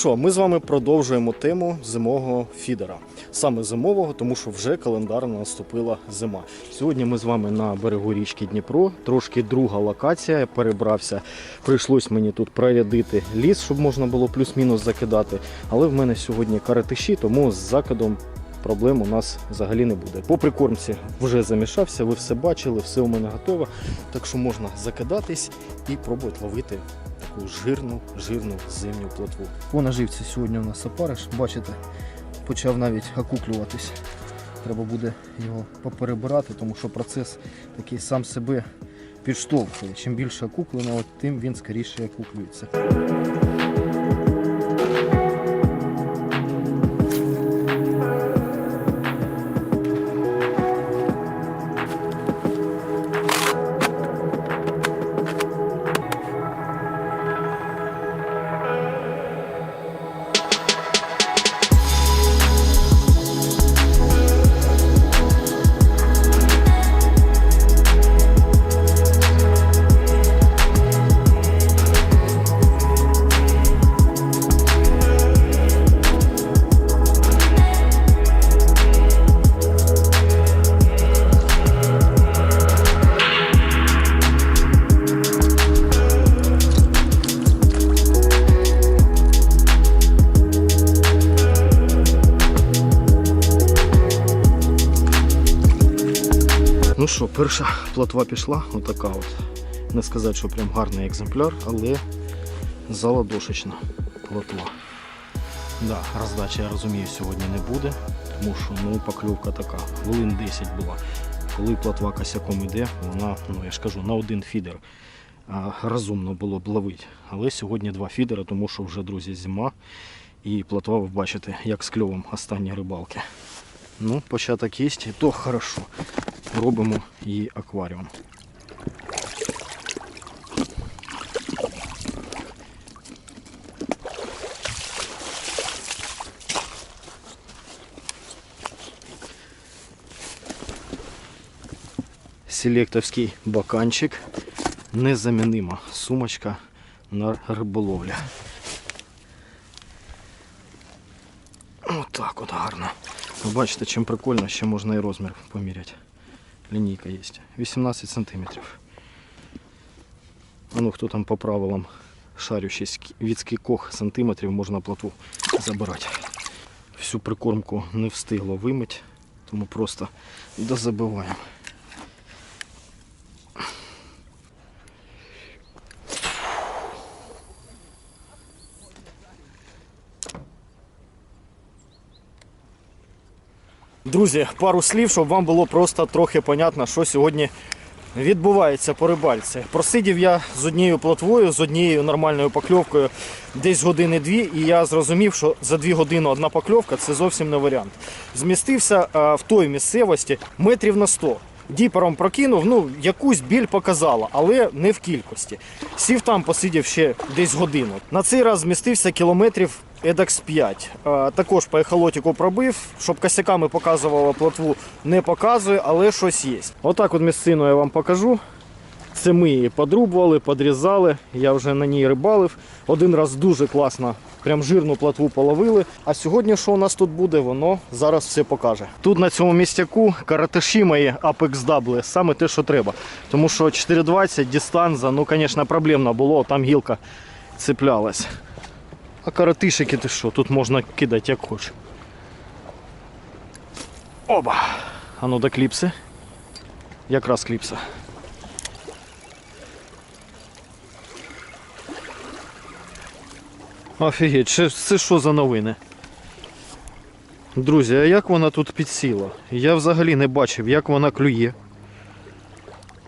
Що, ми з вами продовжуємо тему зимового фідера. Саме зимового, тому що вже календарно наступила зима. Сьогодні ми з вами на берегу річки Дніпро. Трошки друга локація. Я перебрався. Прийшлось мені тут прорядити ліс, щоб можна було плюс-мінус закидати. Але в мене сьогодні каратиші, тому з закидом проблем у нас взагалі не буде. По прикормці вже замішався, ви все бачили, все у мене готово. Так що можна закидатись і пробувати ловити таку жирну, жирну зимню плотву. По наживці сьогодні у нас опариш, бачите, почав навіть окуклюватись. Треба буде його поперебирати, тому що процес такий сам себе підштовхує. Чим більше окукленого, тим він скоріше окуклюється. Що, перша плотва пішла, отака от. Не сказати, що прям гарний екземпляр, але заладошечна плотва. Да, роздачі, я розумію, сьогодні не буде, тому що ну, покльовка така, хвилин 10 була. Коли плотва косяком йде, вона, ну я ж кажу, на один фідер а, розумно було б ловити. Але сьогодні два фідера, тому що вже, друзі, зима. І плотва, ви бачите, як з кльовом останні рибалки. Ну, початок є, і то хорошо. Робимо її акваріум. Селектовський баканчик. Незамінима сумочка на риболовлю. Отак от гарно. Ви бачите, чим прикольно, ще можна і розмір поміряти. Лінійка є. 18 сантиметров. А ну хто там по правилам шарю від скількох сантиметрів можна плотву забирати. Всю прикормку не встигло вимити, тому просто дозабиваємо. Друзі, пару слів, щоб вам було просто трохи понятно, що сьогодні відбувається по рибальці. Просидів я з однією плотвою, з однією нормальною покльовкою десь години дві, і я зрозумів, що за дві години одна покльовка це зовсім не варіант. Змістився а, в той місцевості метрів на 100. Діпером прокинув, ну якусь біль показала, але не в кількості. Сів там, посидів ще десь годину. На цей раз змістився кілометрів з 5. Також по ехолотіку пробив, щоб косяками показувала плотву, не показує, але щось є. Отак от місцину я вам покажу. Це ми її подрубували, подрізали. Я вже на ній рибалив. Один раз дуже класно, прям жирну платву половили. А сьогодні, що у нас тут буде, воно зараз все покаже. Тут на цьому містяку каратиші мої Apex дабли, саме те, що треба. Тому що 4,20 дистанза, ну, звісно, проблемно було, там гілка цеплялась. А каратишики ти що, тут можна кидати як хочеш. Оба! А ну до кліпси. Якраз кліпса. Офігеть, це що за новини? Друзі, а як вона тут підсіла? Я взагалі не бачив, як вона клює.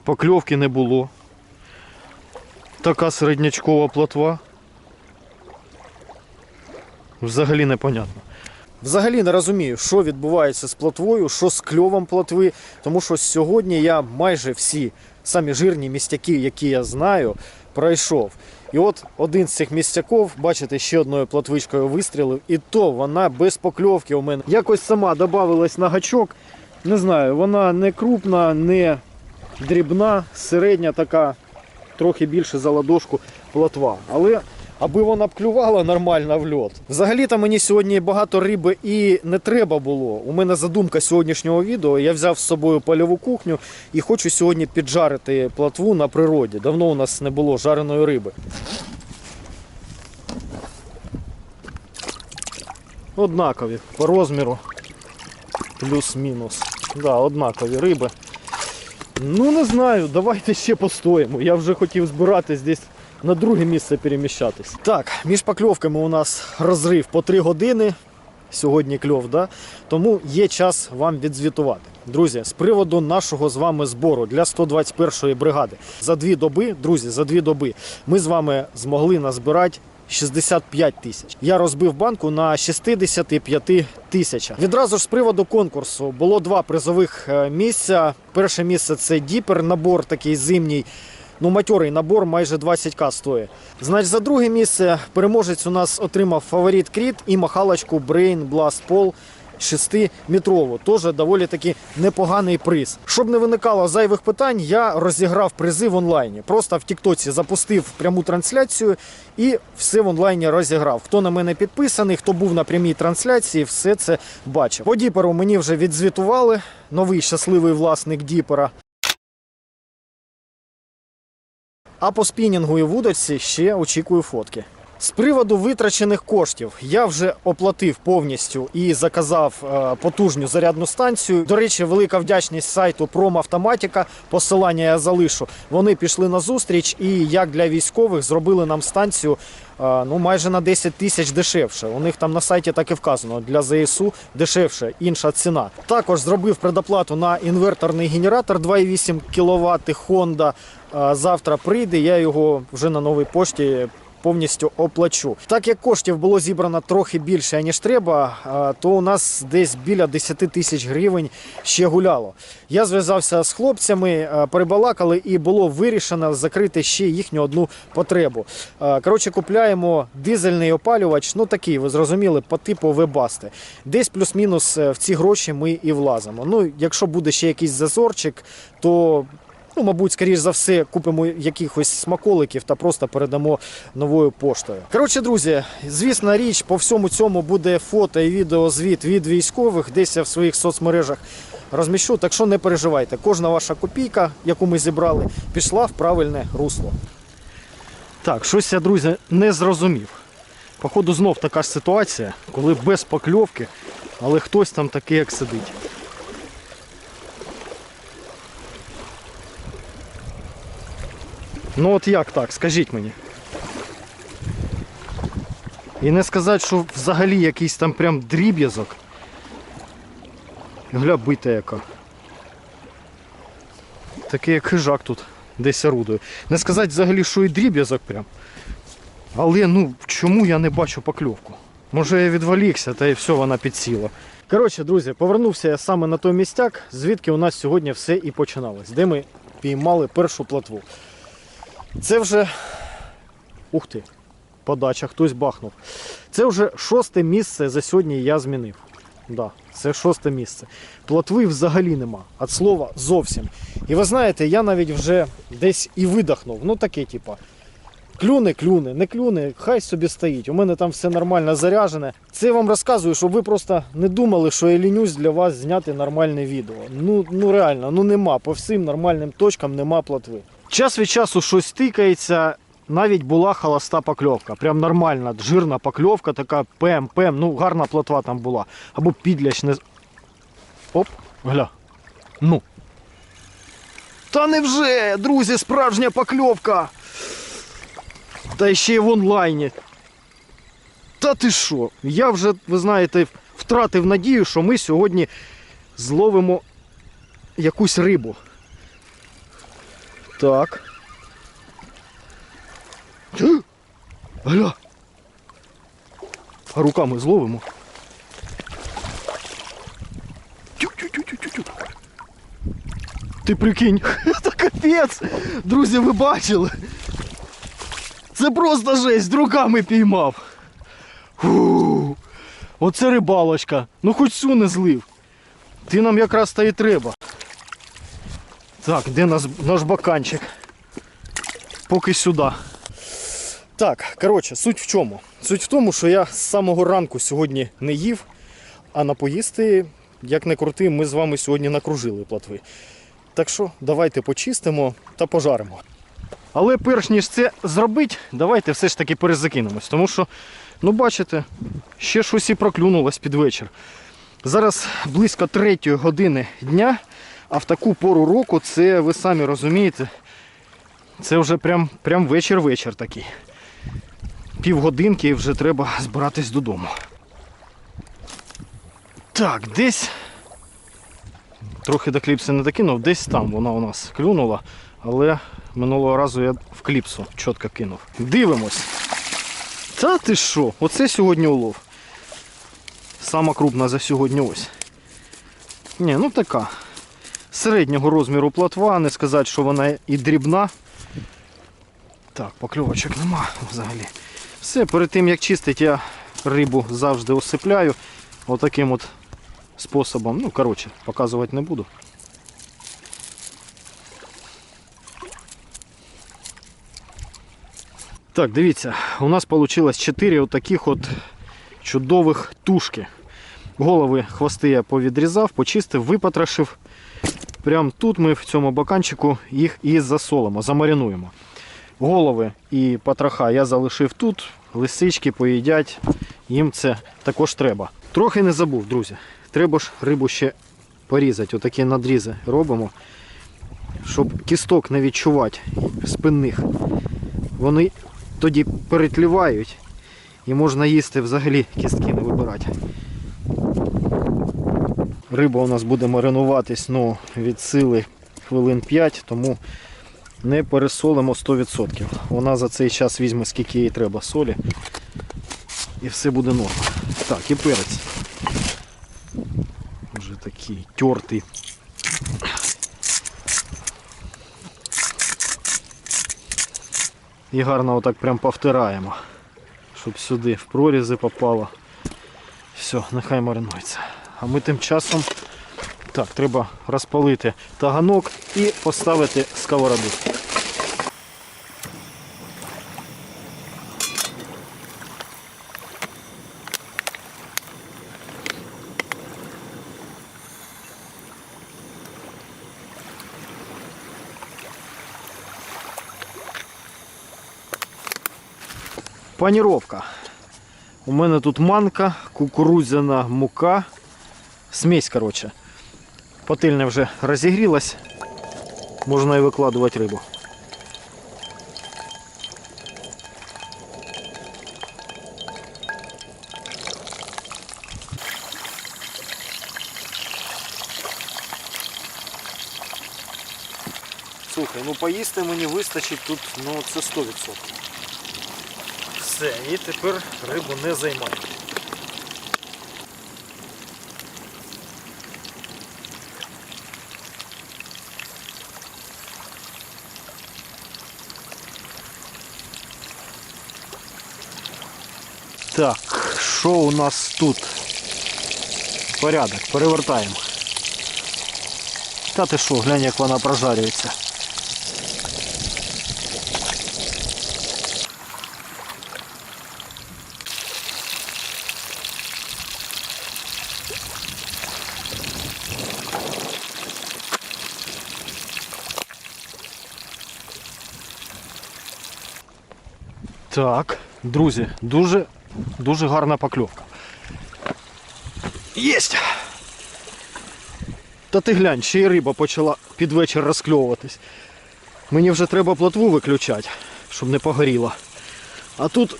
Покльовки не було. Така середнячкова плотва. Взагалі непонятно. Взагалі не розумію, що відбувається з плотвою, що з кльовом плотви, тому що сьогодні я майже всі самі жирні містяки, які я знаю, пройшов. І от один з цих містяків, бачите, ще одною плотвичкою вистрілив, і то вона без покльовки у мене. Якось сама додавалась на гачок. Не знаю, вона не крупна, не дрібна, середня така, трохи більше за ладошку плотва. Але аби вона б клювала нормально в льот. Взагалі-то мені сьогодні багато риби і не треба було. У мене задумка сьогоднішнього відео. Я взяв з собою польову кухню і хочу сьогодні піджарити платву на природі. Давно у нас не було жареної риби. Однакові по розміру. Плюс-мінус. Да, однакові риби. Ну не знаю, давайте ще постоїмо. Я вже хотів збиратись десь на друге місце переміщатись. Так, між покльовками у нас розрив по 3 години. Сьогодні кльов, да? тому є час вам відзвітувати. Друзі, з приводу нашого з вами збору для 121-ї бригади. За дві доби, друзі, за дві доби ми з вами змогли назбирати 65 тисяч. Я розбив банку на 65 тисячах. Відразу ж з приводу конкурсу було два призових е, місця. Перше місце це діпер, набор такий зимній. Ну, матьорий набор майже 20к стоїть. Значить, за друге місце переможець у нас отримав фаворит Кріт і махалочку Brain Blast Pol 6-метрову. Теж доволі таки непоганий приз. Щоб не виникало зайвих питань, я розіграв призи в онлайні. Просто в Тіктоці запустив пряму трансляцію і все в онлайні розіграв. Хто на мене підписаний, хто був на прямій трансляції, все це бачив. По діперу мені вже відзвітували. Новий щасливий власник діпера. А по спінінгу і вудочці ще очікую фотки. З приводу витрачених коштів я вже оплатив повністю і заказав е, потужну зарядну станцію. До речі, велика вдячність сайту Промавтоматіка. Посилання я залишу. Вони пішли на зустріч і як для військових зробили нам станцію е, ну майже на 10 тисяч дешевше. У них там на сайті так і вказано для ЗСУ дешевше, інша ціна. Також зробив предоплату на інверторний генератор 2,8 кВт Honda. Е, Завтра прийде. Я його вже на новій пошті повністю оплачу. Так як коштів було зібрано трохи більше, ніж треба, то у нас десь біля 10 тисяч гривень ще гуляло. Я зв'язався з хлопцями, перебалакали, і було вирішено закрити ще їхню одну потребу. Коротше, купляємо дизельний опалювач, ну такий, ви зрозуміли, по типу вебасти. Десь плюс-мінус е, в ці гроші ми і влазимо. Ну, якщо буде ще якийсь зазорчик, то Ну, мабуть, скоріш за все, купимо якихось смаколиків та просто передамо новою поштою. Коротше, друзі, звісна річ, по всьому цьому буде фото і відеозвіт від військових, десь я в своїх соцмережах розміщу. Так що не переживайте, кожна ваша копійка, яку ми зібрали, пішла в правильне русло. Так, щось я, друзі, не зрозумів. Походу, знов така ж ситуація, коли без покльовки, але хтось там такий, як сидить. Ну от як так, скажіть мені. І не сказати, що взагалі якийсь там прям дріб'язок. Гля бита яка. Такий як хижак тут десь орудує. Не сказати взагалі, що і дріб'язок прям. Але ну чому я не бачу покльовку? Може я відволікся, та і все, вона підсіла. Коротше, друзі, повернувся я саме на той містяк, звідки у нас сьогодні все і починалось, де ми піймали першу платву. Це вже. Ух ти, подача, хтось бахнув. Це вже шосте місце за сьогодні я змінив. Да, це шосте місце. Плотви взагалі нема. От слова зовсім. І ви знаєте, я навіть вже десь і видихнув. Ну таке, типа. Клюне, клюне, не клюне, хай собі стоїть. У мене там все нормально заряджене. Це я вам розказую, щоб ви просто не думали, що я лінюсь для вас зняти нормальне відео. Ну, ну реально, ну нема. По всім нормальним точкам нема плотви. Час від часу щось тикається. Навіть була холоста покльовка. Прям нормальна, жирна покльовка, така пем, пем. Ну, гарна плотва там була. Або підляч не. Оп, гля. Ну. Та невже, друзі, справжня покльовка. Та ще й в онлайні. Та ти що? Я вже, ви знаєте, втратив надію, що ми сьогодні зловимо якусь рибу. Так. Гля. А руками зловимо. Ти прикинь, це капець! Друзі, ви бачили? Це просто жесть, руками піймав. Фу. Оце рибалочка. Ну хоч цю не злив. Ти нам якраз та і треба. Так, де наш, наш баканчик? Поки сюди. Так, коротше, суть в чому? Суть в тому, що я з самого ранку сьогодні не їв, а на поїсти, як не крути, ми з вами сьогодні накружили платви. Так що давайте почистимо та пожаримо. Але перш ніж це зробити, давайте все ж таки перезакинемось. Тому що, ну бачите, ще щось і проклюнулось під вечір. Зараз близько третьої години дня, а в таку пору року це ви самі розумієте, це вже прям, вечір-вечір такий. Півгодинки і вже треба збиратись додому. Так, десь. Трохи до кліпси не докинув, десь там вона у нас клюнула, але минулого разу я в кліпсу чітко кинув. Дивимось. Та ти що? Оце сьогодні улов. Сама крупна за сьогодні ось. Ні, ну така. Середнього розміру платва, не сказати, що вона і дрібна. Так, покльовочок нема взагалі. Все, перед тим як чистить, я рибу завжди осипляю. Отаким от способом. Ну, коротше, показувати не буду. Так, дивіться, у нас вийшло 4 отаких от чудових тушки. Голови, хвости я повідрізав, почистив, випотрошив. Прямо тут ми в цьому баканчику їх і засолимо, замаринуємо. Голови і потроха я залишив тут, лисички поїдять, їм це також треба. Трохи не забув, друзі. Треба ж рибу ще порізати. Отакі надрізи робимо, щоб кісток не відчувати спинних. Вони тоді перетлівають і можна їсти взагалі кістки не вибирати. Риба у нас буде маринуватись ну, від сили хвилин 5, тому не пересолимо 100%. Вона за цей час візьме скільки їй треба солі і все буде норма. Так, і перець. Вже такий тертий. І гарно отак прям повтираємо, щоб сюди в прорізи попало. Все, нехай маринується. А ми тим часом так, треба розпалити таганок і поставити сковороду. Паніровка. У мене тут манка, кукурудзяна мука. Смесь, коротше. Пательня вже розігрілась. Можна і викладувати рибу. Слухай, ну поїсти мені вистачить тут, ну це 100%. Все, і тепер рибу не займаю. Так, що у нас тут? Порядок, перевертаємо. Та ти що, глянь, як вона прожарюється. Так, друзі, дуже, дуже гарна покльовка. Єсть! Та ти глянь, ще й риба почала під вечір розкльовуватись. Мені вже треба плотву виключати, щоб не погоріла. А тут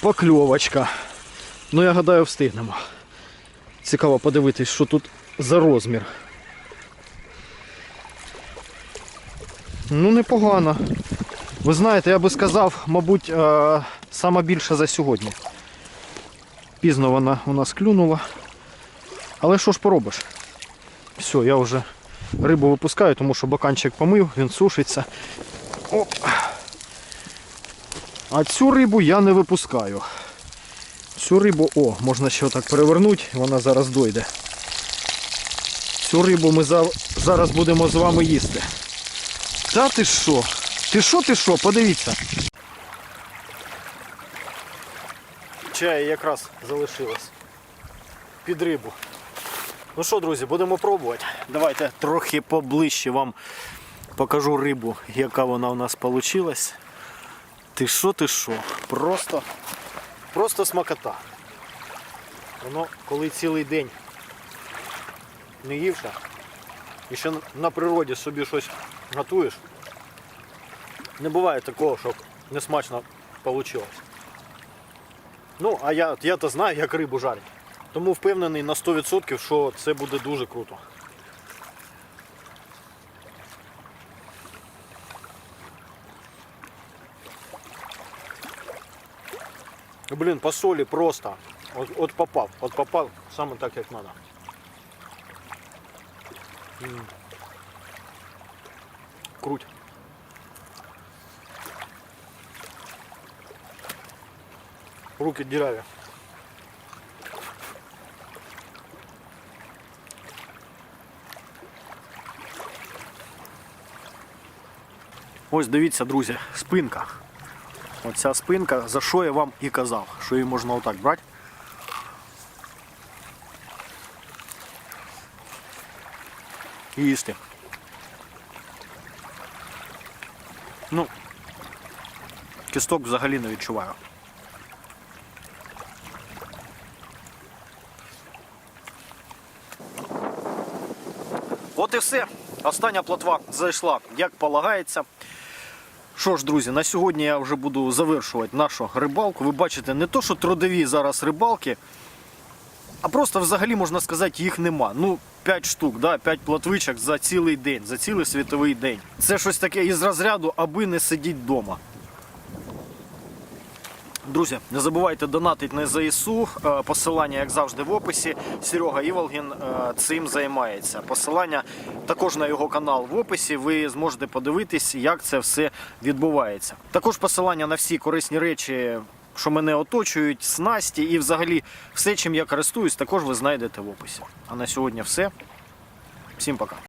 покльовочка. Ну я гадаю, встигнемо. Цікаво подивитись, що тут за розмір. Ну, непогано. Ви знаєте, я би сказав, мабуть, е, сама більша за сьогодні. Пізно вона у нас клюнула. Але що ж поробиш? Все, я вже рибу випускаю, тому що баканчик помив, він сушиться. Оп. А цю рибу я не випускаю. Цю рибу, о, можна ще отак перевернути, вона зараз дойде. Цю рибу ми за- зараз будемо з вами їсти. Та ти що? Ти що, ти що? Подивіться. Чай якраз залишилось. Під рибу. Ну що, друзі, будемо пробувати. Давайте трохи поближче вам покажу рибу, яка вона у нас вийшла. Ти що, ти що? Просто, просто смакота. Воно коли цілий день не ївша, і ще на природі собі щось готуєш, не буває такого, щоб не смачно вийшло. Ну, а я, я то знаю, як рибу жарять. Тому впевнений на 100%, що це буде дуже круто. Блін, по солі просто. От, от попав, от попав саме так, як треба. Круть. Руки діряві. Ось дивіться, друзі, спинка. Оця спинка, за що я вам і казав, що її можна отак брати. І їсти. Ну, кісток взагалі не відчуваю. І все. Остання плотва зайшла, як полагається. Що ж, друзі, на сьогодні я вже буду завершувати нашу рибалку. Ви бачите, не то, що трудові зараз рибалки, а просто взагалі можна сказати, їх нема. Ну, 5 штук, да, 5 плотвичок за цілий день, за цілий світовий день. Це щось таке із розряду, аби не сидіть вдома. Друзі, не забувайте донатити на ЗСУ. Е, Посилання, як завжди, в описі. Серега Іволгін е, цим займається. Посилання також на його канал в описі. Ви зможете подивитись, як це все відбувається. Також посилання на всі корисні речі, що мене оточують, снасті і взагалі все, чим я користуюсь, також ви знайдете в описі. А на сьогодні все. Всім пока.